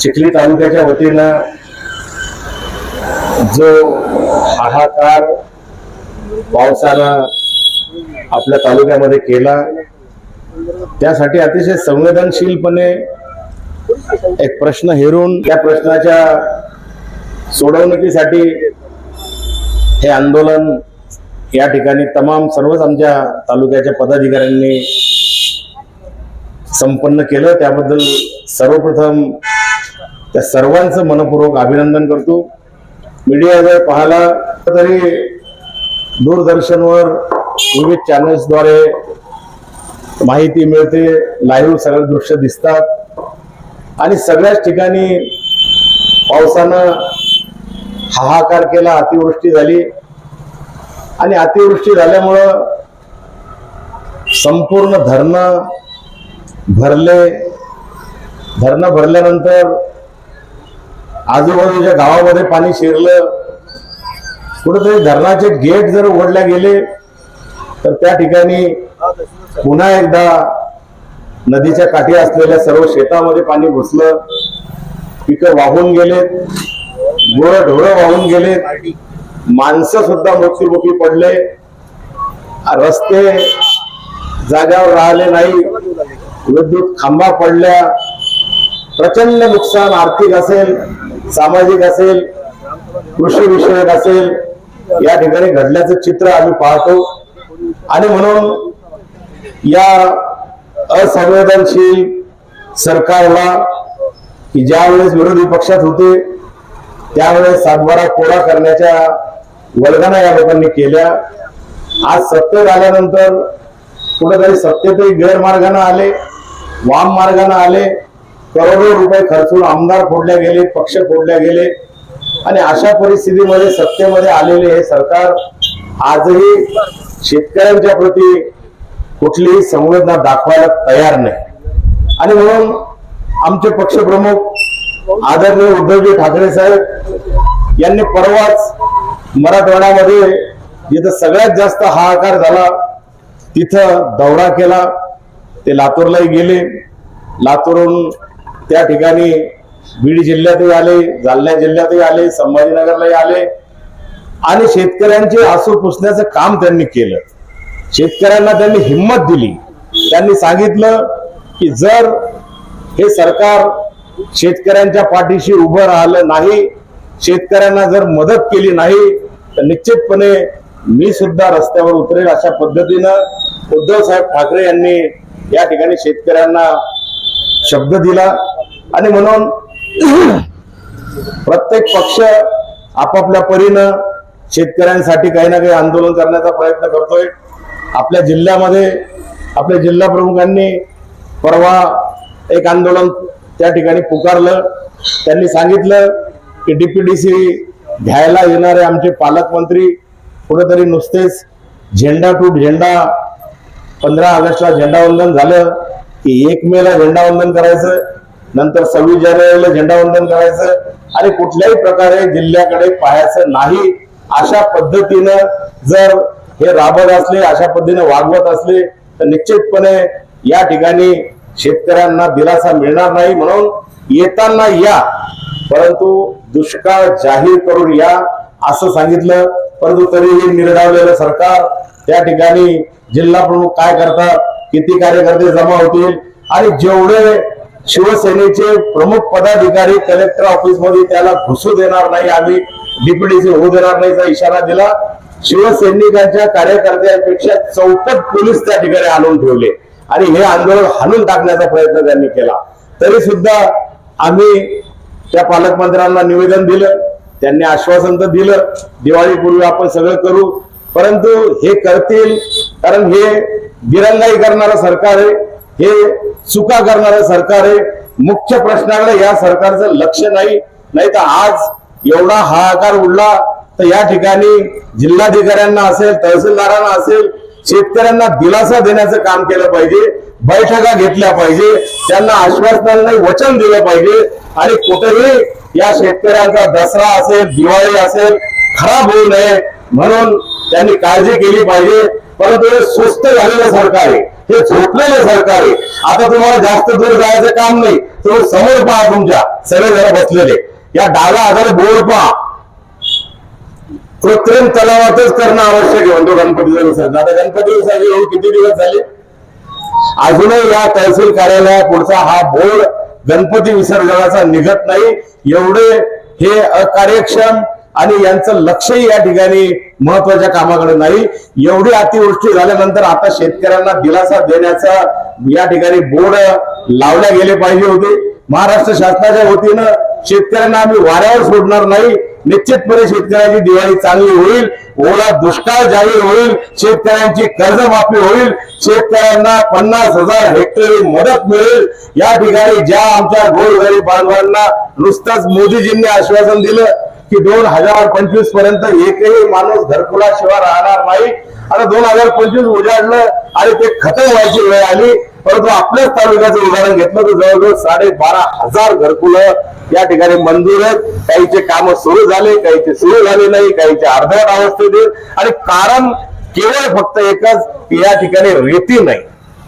चिखली तालुक्याच्या वतीनं जो हाहाकार पावसानं आपल्या तालुक्यामध्ये केला त्यासाठी अतिशय संवेदनशीलपणे एक प्रश्न हेरून त्या प्रश्नाच्या सोडवणुकीसाठी हे आंदोलन या ठिकाणी तमाम सर्वच आमच्या तालुक्याच्या पदाधिकाऱ्यांनी संपन्न केलं. त्याबद्दल सर्वप्रथम त्या सर्वांचं मनपूर्वक अभिनंदन करतो. मीडिया जर पाहिला तरी दूरदर्शनवर विविध चॅनल्सद्वारे माहिती मिळते लाईव्ह सगळं दृश्य दिसतात. आणि सगळ्याच ठिकाणी पावसानं हाहाकार केला अतिवृष्टी झाली. आणि अतिवृष्टी झाल्यामुळं संपूर्ण धरणं भरले. धरणं भरल्यानंतर आजूबाजूच्या गावामध्ये पाणी शिरलं. कुठेतरी धरणाचे गेट जर उघडल्या गेले तर त्या ठिकाणी पुन्हा एकदा नदीच्या काठी असलेल्या सर्व शेतामध्ये पाणी घुसलं. पिकं वाहून गेलेत. गुरं ढोरं वाहून गेलेत. माणसं सुद्धा मृत्युमुखी पडले. रस्ते जाग्यावर राहिले नाही. विद्युत खांबा पडल्या. प्रचंड नुकसान आर्थिक असेल. सामाजिक असेल कृषी विषयक असेल या ठिकाणी घडल्याचं चित्र आम्ही पाहतो. आणि म्हणून या असंवेदनशील सरकारला की ज्यावेळेस विरोधी पक्षात होते त्यावेळेस सातबारा कोरा करण्याच्या वल्गना या लोकांनी केल्या. आज सत्तेत आल्यानंतर कुठेतरी सत्तेतही गैरमार्गाने आले वाम मार्गाने आले करोडो रुपये खर्चून आमदार फोडले गेले पक्ष फोडले गेले. आणि अशा परिस्थितीमध्ये सत्तेमध्ये आलेले हे सरकार आजही शेतकऱ्यांच्या प्रती कुठलीही संवेदना दाखवायला तयार नाही. आणि म्हणून आमचे पक्षप्रमुख आदरणीय उद्धवजी ठाकरे साहेब यांनी परवाच मराठवाड्यामध्ये जिथं सगळ्यात जास्त हाहाकार झाला तिथं दौरा केला. ते लातूरलाही गेले. लातूरहून त्या ठिकाणी बीड जिल्ह्यातही आले जालना जिल्ह्यातही आले संभाजीनगरलाही आले. आणि शेतकऱ्यांचे आसू पुसण्याचं काम त्यांनी केलं. शेतकऱ्यांना त्यांनी हिंमत दिली. त्यांनी सांगितलं की जर हे सरकार शेतकऱ्यांच्या पाठीशी उभं राहिलं नाही शेतकऱ्यांना जर मदत केली नाही तर निश्चितपणे मी सुद्धा रस्त्यावर उतरेल अशा पद्धतीनं उद्धव साहेब ठाकरे यांनी या ठिकाणी शेतकऱ्यांना शब्द दिला. आणि म्हणून प्रत्येक पक्ष आपापल्या परीनं शेतकऱ्यांसाठी काही ना काही आंदोलन करण्याचा प्रयत्न करतोय. आपल्या जिल्ह्यामध्ये आपल्या जिल्हा प्रमुखांनी परवा एक आंदोलन त्या ठिकाणी पुकारलं. त्यांनी सांगितलं की डीपीडीसी घ्यायला येणारे आमचे पालकमंत्री कुठेतरी नुसतेच झेंडा टू झेंडा पंधरा ऑगस्टला झेंडावंदन झालं की एक मेला झेंडावंदन करायचं. नंतर सव्वीस जानेवारीला झेंडावंदन करायचं आणि कुठल्याही प्रकारे जिल्ह्याकडे पाहायचं नाही अशा पद्धतीनं जर हे राबत असले अशा पद्धतीने वागवत असले तर निश्चितपणे या ठिकाणी शेतकऱ्यांना दिलासा मिळणार नाही म्हणून येताना या परंतु दुष्काळ जाहीर करून या असं सांगितलं. परंतु तरीही निर्धावलेलं सरकार त्या ठिकाणी जिल्हा प्रमुख काय करतात किती कार्यकर्ते जमा होतील आणि जेवढे शिवसेनेचे प्रमुख पदाधिकारी कलेक्टर ऑफिसमध्ये त्याला घुसू देणार नाही. आम्ही डिप्युटीसी होऊ देणार नाहीचा इशारा दिला. शिवसैनिकांच्या कार्यकर्त्यांपेक्षा चौपट पोलीस त्या ठिकाणी आणून ठेवले. आणि हे आंदोलन हाणून टाकण्याचा प्रयत्न त्यांनी केला. तरी सुद्धा आम्ही त्या पालकमंत्र्यांना निवेदन दिलं. त्यांनी आश्वासन तर दिलं. दिवाळीपूर्वी आपण सगळं करू. परंतु हे करतील कारण हे दिरंगाई करणारं सरकार आहे. हे चुका करणारं सरकार आहे. मुख्य प्रश्नाकडे या सरकारचं लक्ष नाही. नाही तर आज एवढा हाहाकार उडला तर या ठिकाणी जिल्हाधिकाऱ्यांना असेल तहसीलदारांना असेल शेतकऱ्यांना दिलासा देण्याचं काम केलं पाहिजे बैठका घेतल्या पाहिजे त्यांना आश्वासनांना वचन दिलं पाहिजे. आणि कुठेही या शेतकऱ्यांचा दसरा असेल दिवाळी असेल खराब होऊ नये म्हणून त्यांनी काळजी केली पाहिजे. परंतु हे सुस्त झालेलं सरकार आहे. हे झोपलेलं सरकार आहे. आता तुम्हाला जास्त दूर जायचं काम नाही. तुम्ही समोर पहा तुमच्या. सगळे जण बसलेले. या डाव्या हाताला बोर्ड पहा. कृत्रिम तलावातच करणं आवश्यक आहे. म्हणतो गणपतीचा विसर्जन आता गणपती विसर्जन येऊन किती दिवस झाले? अजूनही या तहसील कार्यालया पुढचा हा बोर्ड गणपती विसर्जनाचा निघत नाही. एवढे हे अकार्यक्षम आणि यांचं लक्षही या ठिकाणी महत्त्वाच्या कामाकडे नाही. एवढी अतिवृष्टी झाल्यानंतर आता शेतकऱ्यांना दिलासा देण्याचा या ठिकाणी बोर्ड लावल्या गेले पाहिजे होते. महाराष्ट्र शासनाच्या वतीनं शेतकऱ्यांना आम्ही वाऱ्यावर सोडणार नाही. निश्चितपणे शेतकऱ्यांची दिवाळी चांगली होईल. ओला दुष्काळ जाहीर होईल. शेतकऱ्यांची कर्जमाफी होईल. शेतकऱ्यांना पन्नास हजार हेक्टरी मदत मिळेल. या ठिकाणी ज्या आमच्या गोरगरीब बांधवांना नुसतंच मोदीजींनी आश्वासन दिलं की दोन हजार पंचवीसपर्यंत एकही माणूस घरकुलाशिवाय राहणार नाही. आता दोन हजार पंचवीस उजाडलं आणि ते खतम व्हायची वेळ आली. परंतु आपल्याच तालुक्याचं उदाहरण घेतलं तर जवळजवळ साडेबारा हजार घरकुलं या ठिकाणी मंजूर आहेत. काहीचे काम सुरू झाले काहीचे सुरू झाले नाही काहीचे अर्ध्यात अवस्थेत आणि कारण केवळ फक्त एकच की या ठिकाणी रेती नाही.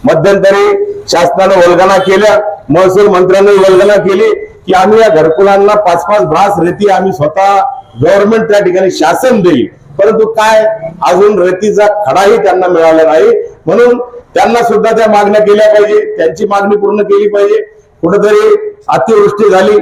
मध्यंतरी शासनानं वल्गना केल्या महसूल मंत्र्यांनी वल्गना केली. की आम्ही या घरकुलांना पाच पाच ब्रास रेती आम्ही स्वतः गव्हर्नमेंट त्या ठिकाणी शासन देईल. परंतु काय? अजून रेतीचा खडाही त्यांना मिळाला नाही. म्हणून त्यांना सुद्धा त्या मागण्या केल्या पाहिजे. त्यांची मागणी पूर्ण केली पाहिजे. कुठेतरी अतिवृष्टी झाली.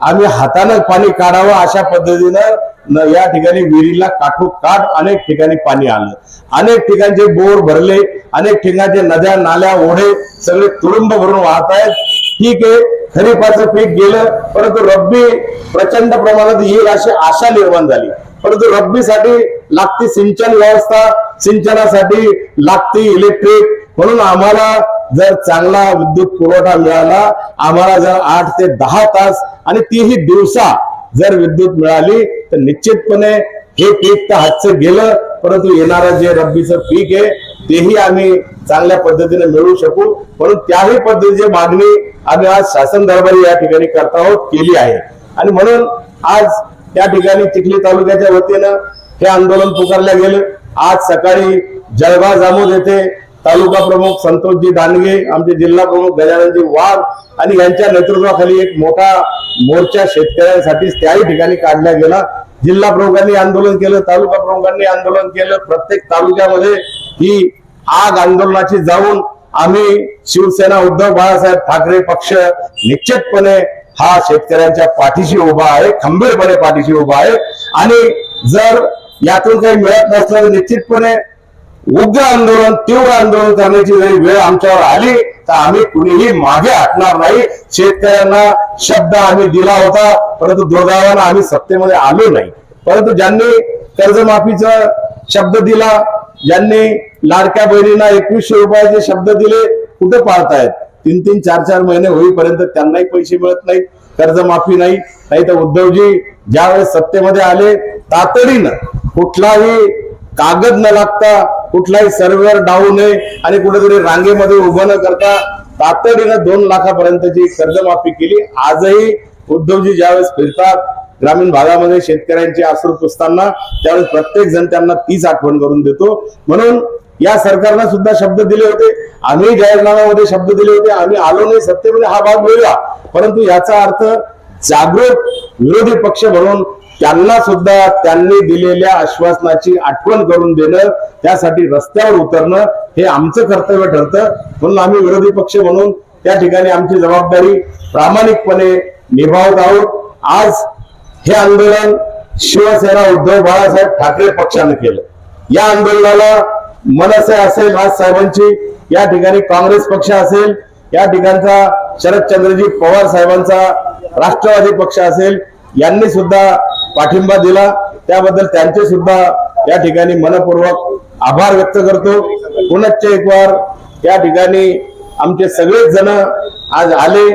आम्ही हातानं पाणी काढावं अशा पद्धतीनं या ठिकाणी विहिरीला काठोकाठ अनेक ठिकाणी पाणी आलं. अनेक ठिकाणचे बोर भरले. अनेक ठिकाणचे नद्या नाल्या ओढे सगळे तुडुंब भरून वाहत आहेत. ठीक आहे. खरीपाचं पीक गेलं परंतु रब्बी प्रचंड प्रमाणात येईल अशी आशा निर्माण झाली. परंतु रब्बीसाठी लागती सिंचन व्यवस्था सिंचनासाठी लागती इलेक्ट्रिक म्हणून आम्हाला जर चांगला विद्युत पुरवठा मिळाला आम्हाला जर आठ ते दहा तास आणि तीही दिवसा जर विद्युत मिळाली तर निश्चितपणे हे पीक तर हातचं गेलं परंतु येणारं जे रब्बीचं पीक आहे तेही आम्ही चांगल्या पद्धतीने मिळवू शकू. म्हणून त्याही पद्धतीची मागणी आम्ही आज शासन दरबारी या ठिकाणी करता आहोत केली आहे. आणि म्हणून आज त्या ठिकाणी चिखली तालुक्याच्या वतीनं हे आंदोलन पुकारलं गेलं. आज सकाळी जळगाव जामोद येथे तालुका प्रमुख संतोषजी दानगे आमचे जिल्हा प्रमुख गजाननजी वाघ आणि यांच्या नेतृत्वाखाली एक मोठा मोर्चा शेतकऱ्यांसाठी त्याही ठिकाणी काढला गेला. जिल्हा प्रमुखांनी आंदोलन केलं तालुका प्रमुखांनी आंदोलन केलं. प्रत्येक तालुक्यामध्ये ही आग आंदोलनाची जाऊन आम्ही शिवसेना उद्धव बाळासाहेब ठाकरे पक्ष निश्चितपणे हा शेतकऱ्यांच्या पाठीशी उभा आहे खंबीरपणे पाठीशी उभा आहे. आणि जर यातून काही मिळत नसलं तर निश्चितपणे उग्र आंदोलन तीव्र आंदोलन करण्याची जरी वेळ आमच्यावर आली तर आम्ही कुणीही मागे हटणार नाही. शेतकऱ्यांना शब्द आम्ही दिला होता परंतु दुर्दैवानं आम्ही सत्तेमध्ये आलो नाही. परंतु ज्यांनी कर्जमाफीचा शब्द दिला ज्यांनी लाडक्या बहिणींना एकवीसशे रुपयाचे शब्द दिले कुठे पाळतायत? तीन तीन चार चार महिने होईपर्यंत त्यांनाही पैसे मिळत नाहीत कर्जमाफी नाही. नाही तर उद्धवजी ज्यावेळेस सत्तेमध्ये आले तातडीनं कुठलाही कागद न लागता कुठलाही सर्व्हर डाऊन नये आणि कुठेतरी रांगेमध्ये उभं न करता तातडीनं दोन लाखापर्यंतची कर्जमाफी केली. आजही उद्धवजी ज्यावेळेस फिरतात ग्रामीण भागामध्ये शेतकऱ्यांचे आश्रू पुसताना त्यावेळेस प्रत्येक जण त्यांना तीच आठवण करून देतो. म्हणून या सरकारनं सुद्धा शब्द दिले होते. आम्ही जाहीरनाम्यामध्ये शब्द दिले होते. आम्ही आलो नाही. सत्तेमध्ये हा भाग वेगळा परंतु याचा अर्थ जागृत विरोधी पक्ष म्हणून त्यांना सुद्धा त्यांनी दिलेल्या आश्वासनाची आठवण करून देणं त्यासाठी रस्त्यावर उतरणं हे आमचं कर्तव्य ठरतं. म्हणून आम्ही विरोधी पक्ष म्हणून त्या ठिकाणी आमची जबाबदारी प्रामाणिकपणे निभावत आहोत. आज हे आंदोलन शिवसेना उद्धव बाळासाहेब ठाकरे पक्षानं केलं. या आंदोलनाला मनसे असेल आज साहेबांची या ठिकाणी काँग्रेस पक्ष असेल या ठिकाणचा शरदचंद्रजी पवार साहेबांचा राष्ट्रवादी पक्ष असेल यांनी सुद्धा पाठिंबा दिला. त्याबद्दल त्यांचे सुद्धा या ठिकाणी मनपूर्वक आभार व्यक्त करतो. पुनश्च एक वार या ठिकाणी आमचे सगळेच जण आज आले.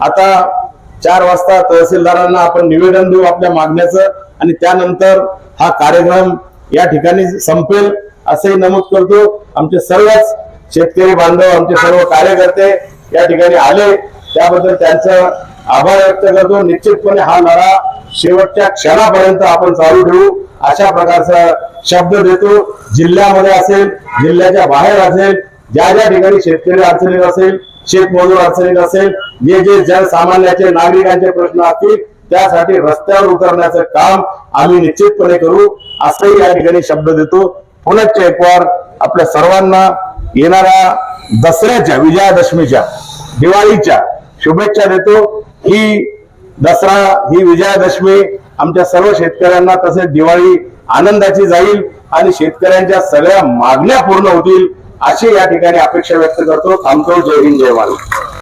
आता चार वाजता तहसीलदारांना आपण निवेदन देऊ आपल्या मागण्याचं आणि त्यानंतर हा कार्यक्रम या ठिकाणी संपेल असंही नमूद करतो. आमचे सर्वच शेतकरी बांधव आमचे सर्व कार्यकर्ते या ठिकाणी आले. त्याबद्दल त्यांचं आभार व्यक्त करतो. निश्चितपणे हा लढा शेवटच्या क्षणापर्यंत आपण चालू ठेवू. अशा प्रकारचा शब्द देतो. जिल्ह्यामध्ये असेल जिल्ह्याच्या बाहेर असेल ज्या ज्या ठिकाणी शेतकरी अडचणीत असेल शेतमजूर अडचणीत असेल जे जे जनसामान्याचे नागरिकांचे प्रश्न असतील त्यासाठी रस्त्यावर उतरण्याचं काम आम्ही निश्चितपणे करू. असंही या ठिकाणी शब्द देतो. पुनश्च एक वार आपल्या सर्वांना येणाऱ्या दसऱ्याच्या विजयादशमीच्या दिवाळीच्या शुभेच्छा देतो. ही दसरा ही विजयादशमी आमच्या सर्व शेतकऱ्यांना तसेच दिवाळी आनंदाची जाईल आणि शेतकऱ्यांच्या सगळ्या मागण्या पूर्ण होतील. अशी या ठिकाणी अपेक्षा व्यक्त करतो. थांबतो. जय हिंद जय महाराज